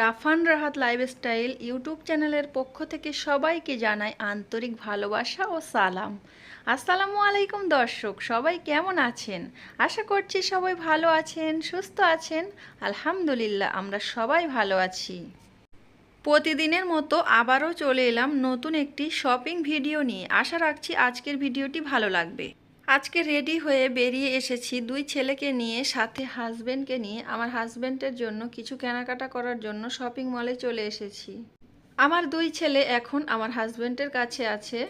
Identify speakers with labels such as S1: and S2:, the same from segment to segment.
S1: Rafan Rahat lifestyle YouTube চ্যানেলের পক্ষ থেকে সবাইকে জানাই আন্তরিক ভালোবাসা ও সালাম। আসসালামু আলাইকুম দর্শক, সবাই কেমন আছেন? আশা করছি সবাই ভালো আছেন, সুস্থ আছেন। আলহামদুলিল্লাহ, আমরা সবাই ভালো আছি। প্রতিদিনের মতো আবারও চলে এলাম নতুন একটি শপিং ভিডিও নিয়ে। আশা রাখছি আজকের ভিডিওটি ভালো লাগবে। আজকে রেডি হয়ে বেরিয়ে এসেছি। দুই ছেলেকে নিয়ে, সাথে হাজবেন্ডকে নিয়ে। আমার হাজবেন্ডের জন্য কিছু কেনাকাটা করার জন্য শপিং মলে চলে এসেছি। আমার দুই ছেলে এখন আমার হাজবেন্ডের কাছে আছে।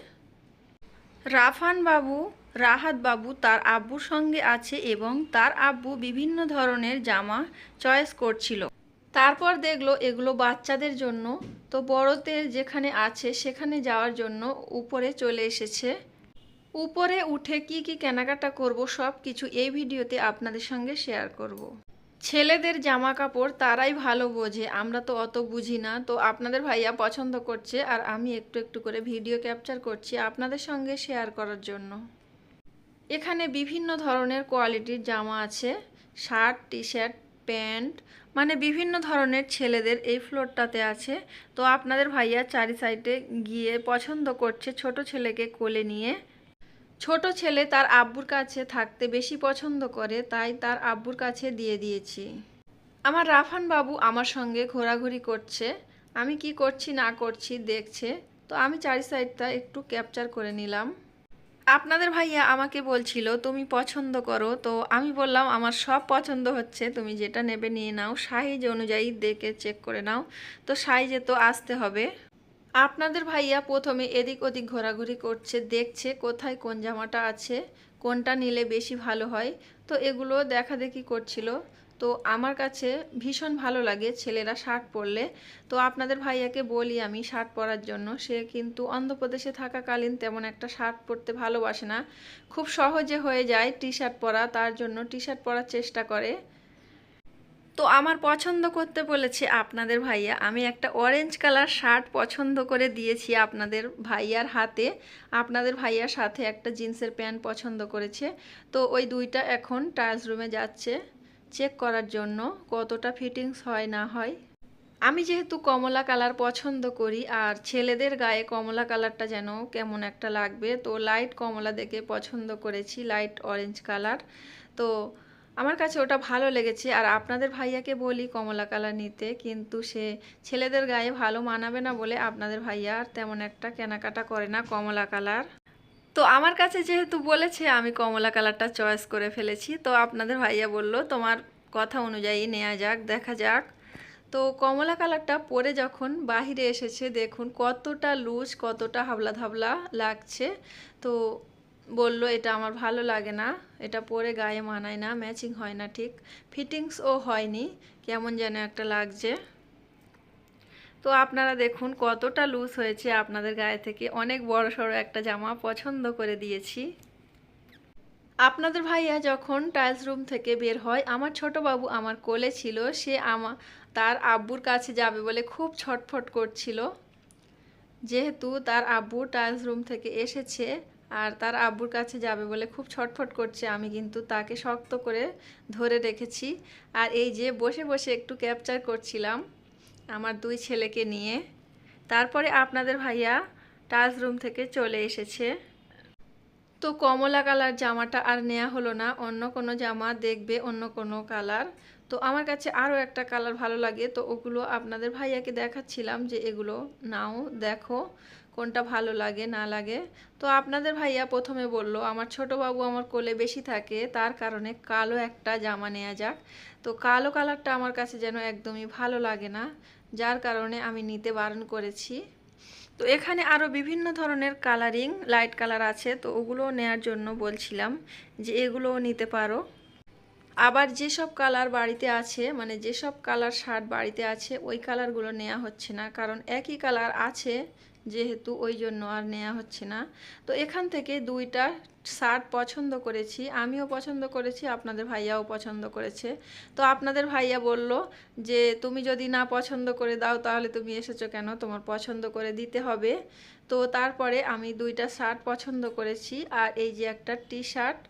S1: রাফান বাবু, রাহাত বাবু তার আব্বুর সঙ্গে আছে এবং তার আব্বু বিভিন্ন ধরনের জামা চয়েস করছিল। তারপর দেখল এগুলো বাচ্চাদের জন্য। তো বড়দের যেখানে আছে সেখানে যাওয়ার জন্য উপরে চলে এসেছে। উপরে উঠে কি কি কেনাকাটা করব সব কিছু এই ভিডিওতে আপনাদের সঙ্গে শেয়ার করব। ছেলেদের জামা কাপড় তারাই ভালো বোঝে, আমরা তো অত বুঝি না। তো আপনাদের ভাইয়া পছন্দ করছে আর আমি একটু একটু করে ভিডিও ক্যাপচার করছি আপনাদের সঙ্গে শেয়ার করার জন্য। এখানে বিভিন্ন ধরনের কোয়ালিটির জামা আছে, শার্ট টি শার্ট প্যান্ট মানে বিভিন্ন ধরনের ছেলেদের এই ফ্লোরটাতে আছে। তো আপনাদের ভাইয়া চারি সাইডে গিয়ে পছন্দ করছে ছোট ছেলেকে কোলে নিয়ে। ছোট ছেলে তার আব্বুর কাছে থাকতে বেশি পছন্দ করে, তাই তার আব্বুর কাছে দিয়ে দিয়েছি। আমার রাফান বাবু আমার সঙ্গে ঘোরাঘুরি করছে। আমি কি করছি না করছি দেখছে। তো আমি চারি সাইডটা একটু ক্যাপচার করে নিলাম। আপনাদের ভাইয়া আমাকে বলছিল, তুমি পছন্দ করো। তো আমি বললাম, আমার সব পছন্দ হচ্ছে, তুমি যেটা নেবে নিয়ে নাও। সাইজ অনুযায়ী দেখে চেক করে নাও। তো সাইজে তো আসতে হবে। আপনাদের ভাইয়া প্রথমে এদিক ওদিক ঘোরাঘুরি করছে, দেখছে কোথায় কোন জামাটা আছে, কোনটা নিলে বেশি ভালো হয়। তো এগুলো দেখা দেখি করছিল। তো আমার কাছে ভীষণ ভালো লাগে ছেলেরা শার্ট পরলে। তো আপনাদের ভাইয়াকে বলি আমি শার্ট পরার জন্য। সে কিন্তু অন্ধ্রপ্রদেশে থাকাকালীন তেমন একটা শার্ট পরতে ভালোবাসে না। খুব সহজে হয়ে যায় টি শার্ট পরা, তার জন্য টি শার্ট পরার চেষ্টা করে। তো আমার পছন্দ করতে বলেছে আপনাদের ভাইয়া। আমি একটা অরেঞ্জ কালার শার্ট পছন্দ করে দিয়েছি আপনাদের ভাইয়ার হাতে। আপনাদের ভাইয়ার সাথে একটা জিন্সের প্যান্ট পছন্দ করেছে। তো ওই দুইটা এখন টাইলস রুমে যাচ্ছে। চেক করার জন্য কতটা ফিটিংস হয়, না হয়। আমি যেহেতু কমলা কালার পছন্দ করি, আর ছেলেদের গায়ে কমলা কালারটা যেন কেমন একটা লাগবে, তো লাইট কমলা দেখে পছন্দ করেছি লাইট অরেঞ্জ কালার তো আমার কাছে ওটা ভালো লেগেছে। আর আপনাদের ভাইয়াকে বলি কমলা কালার নিতে, কিন্তু সে ছেলেদের গায়ে ভালো মানাবে না বলে আপনাদের ভাইয়া আর তেমন একটা কেনাকাটা করে না কমলা কালার তো আমার কাছে যেহেতু বলেছে, আমি কমলা কালারটা চয়েস করে ফেলেছি। তো আপনাদের ভাইয়া বলল, তোমার কথা অনুযায়ী নেওয়া যাক, দেখা যাক। তো কমলা কালারটা পরে যখন বাহিরে এসেছে, দেখুন কতটা লুজ, কতটা হাবলা ধাবলা লাগছে। তো বলল, এটা আমার ভালো লাগে না। এটা পরে গায়ে মানায় না ম্যাচিং হয় না ঠিক। ফিটিংসও হয়নি। কেমন যেন একটা লাগছে। তো আপনারা দেখুন কতটা লুজ হয়েছে আপনাদের গায়ে থেকে। অনেক বড় সড়ো একটা জামা পছন্দ করে দিয়েছি। আপনাদের ভাইয়া যখন টাইলস রুম থেকে বের হয়, আমার ছোট বাবু আমার কোলে ছিল। সে আমা, তার আব্বুর কাছে যাবে বলে খুব ছটফট করছিল। যেহেতু তার আব্বু টাইলস রুম থেকে এসেছে আর তার আব্বুর কাছে যাবে বলে খুব ছটফট করছে। আমি কিন্তু তাকে শক্ত করে ধরে রেখেছি। আর এই যে বসে বসে একটু ক্যাপচার করছিলাম আমার দুই ছেলেকে নিয়ে। তারপরে আপনাদের ভাইয়া টাচ রুম থেকে চলে এসেছে। তো কমলা কালার জামাটা আর নেওয়া হলো না। অন্য কোনো জামা দেখবে অন্য কোনো কালার। তো আমার কাছে আরও একটা কালার ভালো লাগে। তো ওগুলো আপনাদের ভাইয়াকে দেখাচ্ছিলাম যে এগুলো, নাও, দেখো কোনটা ভালো লাগে, না লাগে। তো আপনাদের ভাইয়া প্রথমে বলল, আমার ছোট বাবু আমার কোলে বেশি থাকে, তার কারণে কালো একটা জামা নেওয়া যাক। তো কালো কালারটা আমার কাছে যেন একদমই ভালো লাগে না। যার কারণে আমি নিতে বারণ করেছি। তো এখানে আরও বিভিন্ন ধরনের কালারিং লাইট কালার আছে, তো ওগুলো নেয়ার জন্য বলছিলাম যে এগুলোও নিতে পারো। আবার যেসব কালার বাড়িতে আছে মানে যেসব কালার শার্ট বাড়িতে আছে, ওই কালারগুলো নেওয়া হচ্ছে না, কারণ একই কালার আছে যেহেতু ওই জন্য আর নেওয়া হচ্ছে না। তো এখান থেকে দুইটা শার্ট পছন্দ করেছি, আমিও পছন্দ করেছি, আপনাদের ভাইয়াও পছন্দ করেছে। তো আপনাদের ভাইয়া বলল যে, তুমি যদি না পছন্দ করে দাও তাহলে তুমি এসেছ কেন? তোমার পছন্দ করে দিতে হবে। তো তারপরে আমি দুইটা শার্ট পছন্দ করেছি আর এই যে একটা টি শার্ট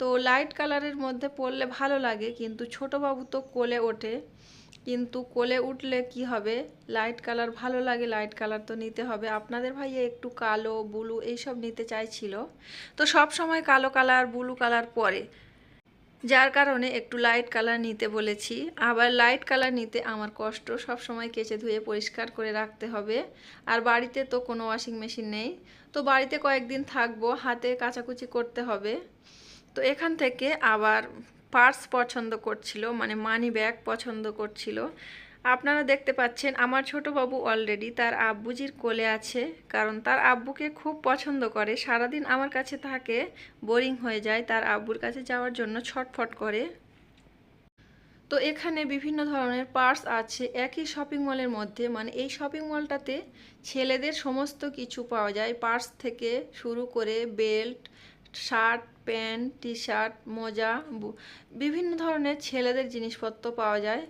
S1: তো লাইট কালারের মধ্যে পরলে ভালো লাগে, কিন্তু ছোট বাবু তো কোলে ওঠে। কিন্তু কোলে উঠলে কি হবে? লাইট কালার ভালো লাগে লাইট কালার তো নিতে হবে। আপনাদের ভাইয়া একটু কালো ব্লু এইসব নিতে চাইছিল। তো সব সময় কালো কালার ব্লু কালার পরে। যার কারণে একটু লাইট কালার নিতে বলেছি। আবার লাইট কালার নিতে আমার কষ্ট সব সময় কেচে ধুয়ে পরিষ্কার করে রাখতে হবে। আর বাড়িতে তো কোনো ওয়াশিং মেশিন নেই। তো বাড়িতে কয়েকদিন থাকব, হাতে কাচাকুচি করতে হবে। তো এখান থেকে আবার পার্স পছন্দ করছিল মানে মানি ব্যাগ পছন্দ করছিল। আপনারা দেখতে পাচ্ছেন, আমার ছোট বাবু অলরেডি তার আব্বুজির কোলে আছে, কারণ তার আব্বুকে খুব পছন্দ করে। সারাদিন আমার কাছে থাকে বোরিং হয়ে যায়, তার আব্বুর কাছে যাওয়ার জন্য ছটফট করে। তো এখানে বিভিন্ন ধরনের পার্স আছে, একই শপিং মলের মধ্যে মানে এই শপিং মলটাতে ছেলেদের সমস্ত কিছু পাওয়া যায়। পার্স থেকে শুরু করে belt shirt, pant T shirt মোজা বিভিন্ন ধরনের ছেলেদের জিনিসপত্র পাওয়া যায়।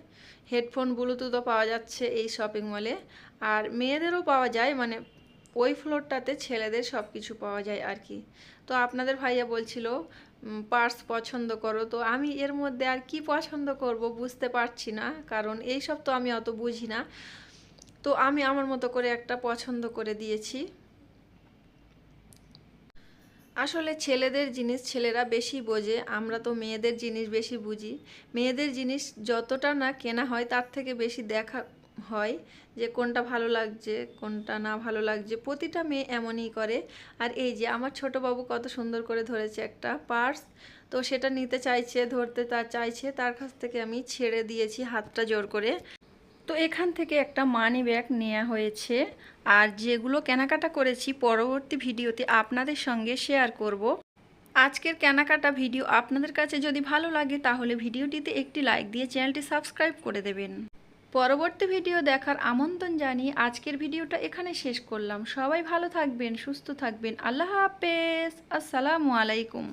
S1: হেডফোন, ব্লুটুথও পাওয়া যাচ্ছে এই শপিং মলে। আর মেয়েদেরও পাওয়া যায় মানে ওই ফ্লোরটাতে ছেলেদের সব কিছু পাওয়া যায় আর কি। তো আপনাদের ভাইয়া বলছিল পার্স পছন্দ করো। তো আমি এর মধ্যে আর কি পছন্দ করব বুঝতে পারছি না, কারণ এই সব তো আমি অত বুঝি না। তো আমি আমার মতো করে একটা পছন্দ করে দিয়েছি। আসলে ছেলেদের জিনিস ছেলেরা বেশি বোঝে, আমরা তো মেয়েদের জিনিস বেশি বুঝি। মেয়েদের জিনিস যতটা না কেনা হয়, তার থেকে বেশি দেখা হয় যে কোনটা ভালো লাগছে, কোনটা না ভালো লাগছে। প্রতিটা মেয়ে এমনই করে। আর এই যে আমার ছোট বাবু কত সুন্দর করে ধরেছে একটা পার্স, তো সেটা নিতে চাইছে, ধরতে তার চাইছে, তার কাছ থেকে আমি ছেড়ে দিয়েছি হাতটা জোর করে। তো এখান থেকে একটা মানি ব্যাগ নেওয়া হয়েছে। আর যেগুলো কেনাকাটা করেছি, পরবর্তী ভিডিওতে আপনাদের সঙ্গে শেয়ার করব। আজকের কেনাকাটা ভিডিও আপনাদের কাছে যদি ভালো লাগে, তাহলে ভিডিওটিতে একটি লাইক দিয়ে চ্যানেলটি সাবস্ক্রাইব করে দেবেন। পরবর্তী ভিডিও দেখার আমন্ত্রণ জানিয়ে আজকের ভিডিওটা এখানে শেষ করলাম। সবাই ভালো থাকবেন, সুস্থ থাকবেন। আল্লাহ হাফেজ। আসসালামু আলাইকুম।